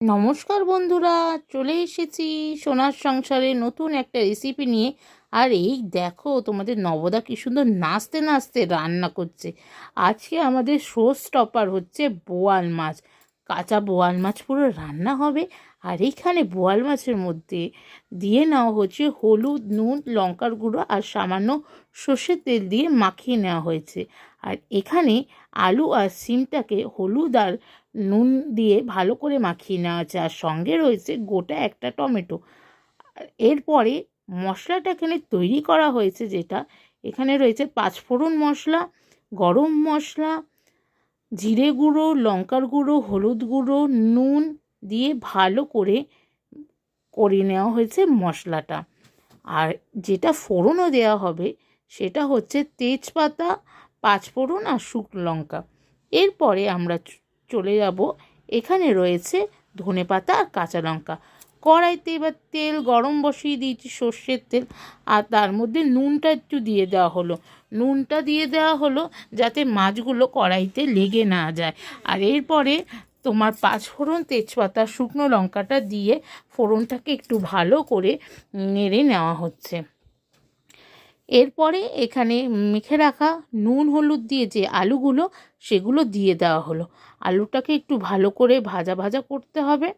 নমস্কার বন্ধুরা, চলে এসেছি সোনার সংসারে নতুন একটা রেসিপি নিয়ে। আর এই দেখো তোমাদের নবদা কি সুন্দর নাচতে নাচতে রান্না করছে। আজকে আমাদের শো স্টপার হচ্ছে বোয়াল মাছ। কাঁচা বোয়াল মাছ পুরো রান্না হবে। আর এইখানে বোয়াল মাছের মধ্যে দিয়ে নেওয়া হচ্ছে হলুদ, নুন, লঙ্কার গুঁড়ো আর সামান্য সর্ষের তেল দিয়ে মাখিয়ে নেওয়া হয়েছে। আর এখানে আলু আর সিমটাকে হলুদ আর নুন দিয়ে ভালো করে মাখিয়ে নেওয়া আছে। আর সঙ্গে রয়েছে গোটা একটা টমেটো। এরপরে মশলাটা এখানে তৈরি করা হয়েছে যেটা। এখানে রয়েছে পাঁচফোড়ন মশলা, গরম মশলা জিরে গুঁড়ো, লঙ্কার গুঁড়ো, হলুদ গুঁড়ো, নুন দিয়ে ভালো করে করে নেওয়া হয়েছে মশলাটা। আর যেটা ফোড়নও দেওয়া হবে সেটা হচ্ছে তেজপাতা, পাঁচফোড়ন আর শুকনো লঙ্কা। এরপরে আমরা চলে যাব। এখানে রয়েছে ধনেপাতা আর কাঁচা লঙ্কা। কড়াইতে এবার তেল, গরম বসিয়ে দিয়েছি সর্ষের তেল, আর তার মধ্যে নুনটা একটু দিয়ে দেওয়া হলো। নুনটা দিয়ে দেওয়া হলো যাতে মাছগুলো কড়াইতে লেগে না যায়। আর এরপরে তোমার পাঁচফোড়ন তেজপাতা, শুকনো লঙ্কাটা দিয়ে ফোড়নটাকে একটু ভালো করে নেড়ে নেওয়া হচ্ছে। এরপরে এখানে মেখে রাখা নুন, হলুদ দিয়ে যে আলুগুলো, সেগুলো দিয়ে দেওয়া হলো। আলুটাকে একটু ভালো করে ভাজা ভাজা করতে হবে।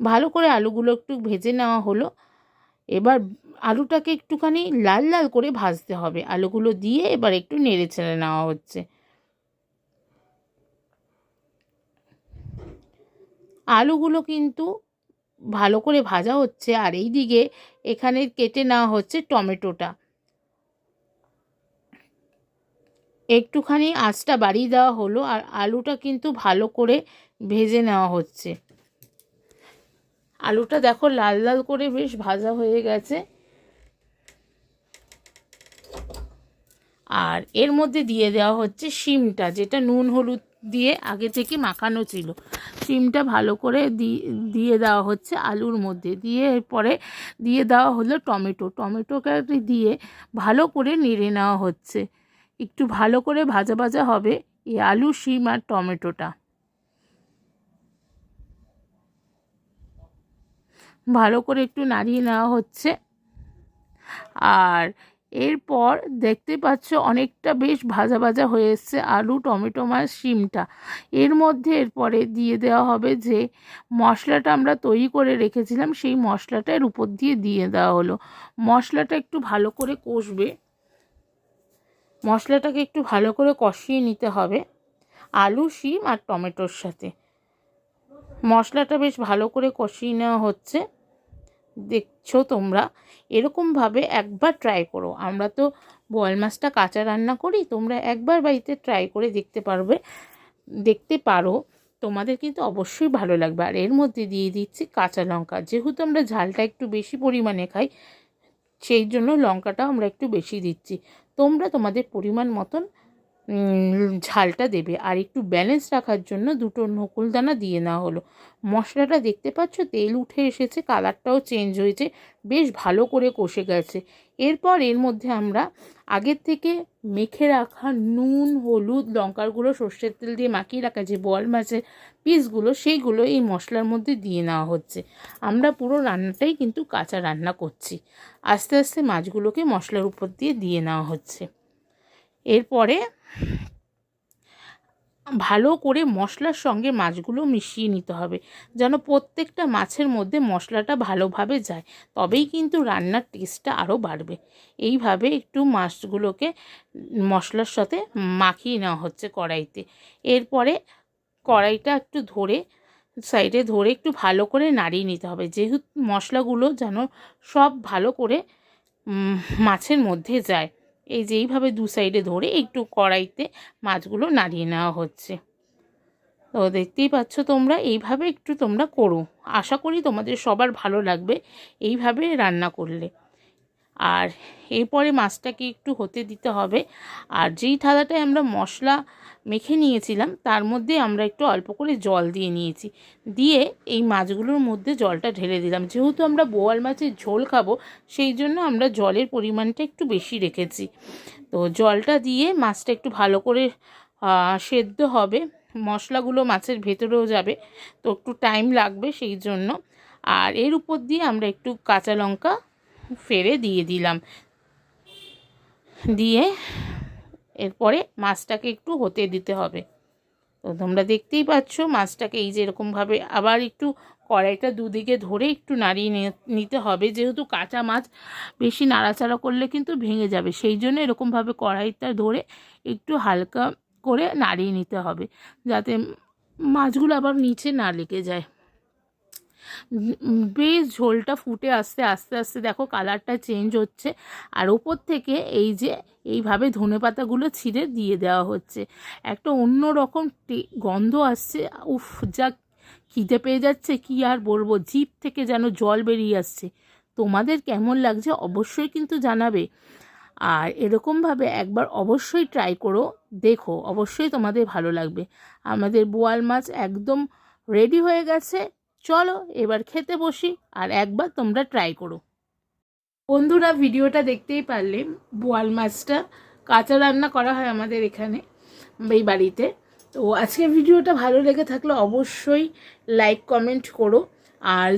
ভালো করে আলুগুলো একটু ভেজে নেওয়া হলো। এবার আলুটাকে একটুখানি লাল লাল করে ভাজতে হবে। আলুগুলো দিয়ে এবার একটু নেড়ে ছেড়ে নেওয়া হচ্ছে। আলুগুলো কিন্তু ভালো করে ভাজা হচ্ছে আর এই দিকে এখানে কেটে নেওয়া হচ্ছে টমেটোটা। একটুখানি আঁচটা বাড়িয়ে দেওয়া হলো আর আলুটা কিন্তু ভালো করে ভেজে নেওয়া হচ্ছে। আলুটা দেখো লাল লাল করে বেশ ভাজা হয়ে গেছে। আর এর মধ্যে দিয়ে দেওয়া হচ্ছে শিমটা, যেটা নুন, হলুদ দিয়ে আগে থেকে মাখানো ছিল। শিমটা ভালো করে দিয়ে দেওয়া হচ্ছে আলুর মধ্যে। দিয়ে এরপরে দিয়ে দেওয়া হলো টমেটো। টমেটোকে দিয়ে ভালো করে নেড়ে নেওয়া হচ্ছে। একটু ভালো করে ভাজা ভাজা হবে এই আলু, শিম আর টমেটোটা। ভালো করে একটু নাড়িয়ে নেওয়া হচ্ছে। আর এরপর দেখতে পাচ্ছ অনেকটা বেশ ভাজা ভাজা হয়ে এসছে আলু, টমেটো মাছ শিমটা। এর মধ্যে এরপরে দিয়ে দেওয়া হবে যে মশলাটা আমরা তৈরি করে রেখেছিলাম, সেই মশলাটা এর উপর দিয়ে দিয়ে দেওয়া হলো। মশলাটা একটু ভালো করে কষবে। মশলাটাকে একটু ভালো করে কষিয়ে নিতে হবে আলু, শিম আর টমেটোর সাথে। মশলাটা বেশ ভালো করে কষিয়ে নেওয়া হচ্ছে। দেখছ তোমরা? এরকমভাবে একবার ট্রাই করো। আমরা তো বোয়াল মাছটা কাঁচা রান্না করি, তোমরা একবার বাড়িতে ট্রাই করে দেখতে পারবে, দেখতে পারো। তোমাদের কিন্তু অবশ্যই ভালো লাগবে। আর এর মধ্যে দিয়ে দিচ্ছি কাঁচা লঙ্কা। যেহেতু আমরা ঝালটা একটু বেশি পরিমাণে খাই, সেই জন্য লঙ্কাটা আমরা একটু বেশি দিচ্ছি। তোমরা তোমাদের পরিমাণ মতন ঝালটা দেবে। আর একটু ব্যালেন্স রাখার জন্য দুটো নকুলদানা দিয়ে নেওয়া হলো। মশলাটা দেখতে পাচ্ছ, তেল উঠে এসেছে কালারটাও চেঞ্জ হয়েছে, বেশ ভালো করে কষে গেছে। এরপর এর মধ্যে আমরা আগের থেকে মেখে রাখা নুন, হলুদ, লঙ্কার গুঁড়ো, সর্ষের তেল দিয়ে মাখিয়ে রাখা যে বল মাছের পিসগুলো সেইগুলো এই মশলার মধ্যে দিয়ে নেওয়া হচ্ছে। আমরা পুরো রান্নাটাই কিন্তু কাঁচা রান্না করছি। আস্তে আস্তে মাছগুলোকে মশলার উপর দিয়ে দিয়ে নেওয়া হচ্ছে। এরপরে ভালো করে মশলার সঙ্গে মাছগুলো মিশিয়ে নিতে হবে, যেন প্রত্যেকটা মাছের মধ্যে মশলাটা ভালোভাবে যায়। তবেই কিন্তু রান্নার টেস্টটা আরও বাড়বে। এইভাবে একটু মাছগুলোকে মশলার সাথে মাখিয়ে নেওয়া হচ্ছে কড়াইতে। এরপরে কড়াইটা একটু ধরে সাইডে ধরে একটু ভালো করে নাড়িয়ে নিতে হবে, যেহেতু মশলাগুলো যেন সব ভালো করে মাছের মধ্যে যায়। এই যে এইভাবে দু সাইডে ধরে একটু কড়াইতে মাছগুলো নাড়িয়ে নেওয়া হচ্ছে। তো দেখতেই পাচ্ছ তোমরা, এইভাবে একটু তোমরা করো। আশা করি তোমাদের সবার ভালো লাগবে এইভাবে রান্না করলে। আর এরপরে মাছটাকে একটু হতে দিতে হবে। আর যেই থালাটায় আমরা মশলা মেখে নিয়েছিলাম, তার মধ্যে আমরা একটু অল্প করে জল দিয়ে নিয়েছি। দিয়ে এই মাছগুলোর মধ্যে জলটা ঢেলে দিলাম। যেহেতু আমরা বোয়াল মাছের ঝোল খাব, সেই জন্য আমরা জলের পরিমাণটা একটু বেশি রেখেছি। তো জলটা দিয়ে মাছটা একটু ভালো করে সেদ্ধ হবে। মশলাগুলো মাছের ভেতরেও যাবে, তো একটু টাইম লাগবে সেই জন্য। আর এর উপর দিয়ে আমরা একটু কাঁচা লঙ্কা ফেরে দিয়ে দিলাম। দিয়ে এরপরে মাছটাকে একটু হতে দিতে হবে। তো তোমরা দেখতেই পাচ্ছ মাছটাকে এই যে এরকমভাবে আবার একটু কড়াইটা দুদিকে ধরে একটু নাড়িয়ে নিতে হবে। যেহেতু কাঁচা মাছ, বেশি নাড়াচাড়া করলে কিন্তু ভেঙে যাবে। সেই জন্য এরকমভাবে কড়াইটা ধরে একটু হালকা করে নাড়িয়ে নিতে হবে। যাতে মাছগুলো আবার নিচে না লেগে যায়। বেশ ঝোলটা ফুটে আসতে, আস্তে আস্তে দেখো কালারটা চেঞ্জ হচ্ছে। আর ওপর থেকে এই যে এইভাবে ধনে পাতাগুলো ছিঁড়ে দিয়ে দেওয়া হচ্ছে। একটা অন্য রকম গন্ধ আসছে। উফ, যা খিদে পেয়ে যাচ্ছে, কি আর বলব? জিপ থেকে যেন জল বেরিয়ে আসছে। তোমাদের কেমন লাগছে অবশ্যই কিন্তু জানাবে। আর এরকমভাবে একবার অবশ্যই ট্রাই করো। দেখো, অবশ্যই তোমাদের ভালো লাগবে। আমাদের বোয়াল মাছ একদম রেডি হয়ে গেছে। চলো এবার খেতে বসি আর একবার তোমরা ট্রাই করো। বন্ধুরা, ভিডিওটা দেখতেই পারলে, বোয়াল মাছটা কাঁচা রান্না করা হয় আমাদের এখানে, এই বাড়িতে। তো আজকের ভিডিওটা ভালো লেগে থাকলে অবশ্যই লাইক কমেন্ট করো। আর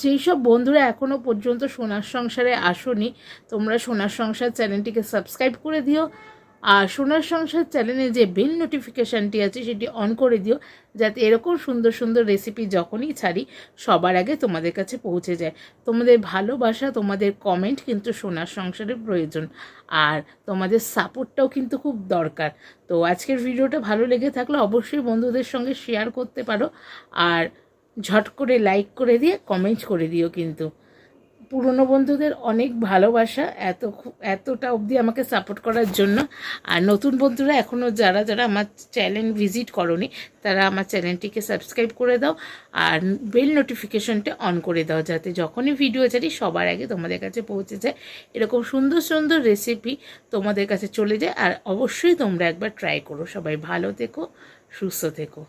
যেই সব বন্ধুরা এখনও পর্যন্ত সোনার সংসারে আসোনি, তোমরা সোনার সংসার চ্যানেলটিকে সাবস্ক্রাইব করে দিও। আর সোনার সংসার চ্যানেলে যে বেল নোটিফিকেশানটি আছে, সেটি অন করে দিও, যাতে এরকম সুন্দর সুন্দর রেসিপি যখনই ছাড়ি, সবার আগে তোমাদের কাছে পৌঁছে যায়। তোমাদের ভালোবাসা, তোমাদের কমেন্ট কিন্তু সোনার সংসারের প্রয়োজন। আর তোমাদের সাপোর্টটাও কিন্তু খুব দরকার। তো আজকের ভিডিওটা ভালো লেগে থাকলে অবশ্যই বন্ধুদের সঙ্গে শেয়ার করতে পারো। আর ঝট করে লাইক করে দিয়ে কমেন্ট করে দিও কিন্তু। পুরনো বন্ধুদের অনেক ভালোবাসা এত এতটা অবধি আমাকে সাপোর্ট করার জন্য। আর নতুন বন্ধুরা এখনও যারা যারা আমার চ্যানেল ভিজিট করনি, তারা আমার চ্যানেলটিকে সাবস্ক্রাইব করে দাও আর বেল নোটিফিকেশনটা অন করে দাও যাতে যখনই ভিডিও ছাড়ি সবার আগে তোমাদের কাছে পৌঁছে যায়। এরকম সুন্দর সুন্দর রেসিপি তোমাদের কাছে চলে যায়। আর অবশ্যই তোমরা একবার ট্রাই করো। সবাই ভালো থেকো, সুস্থ থেকো।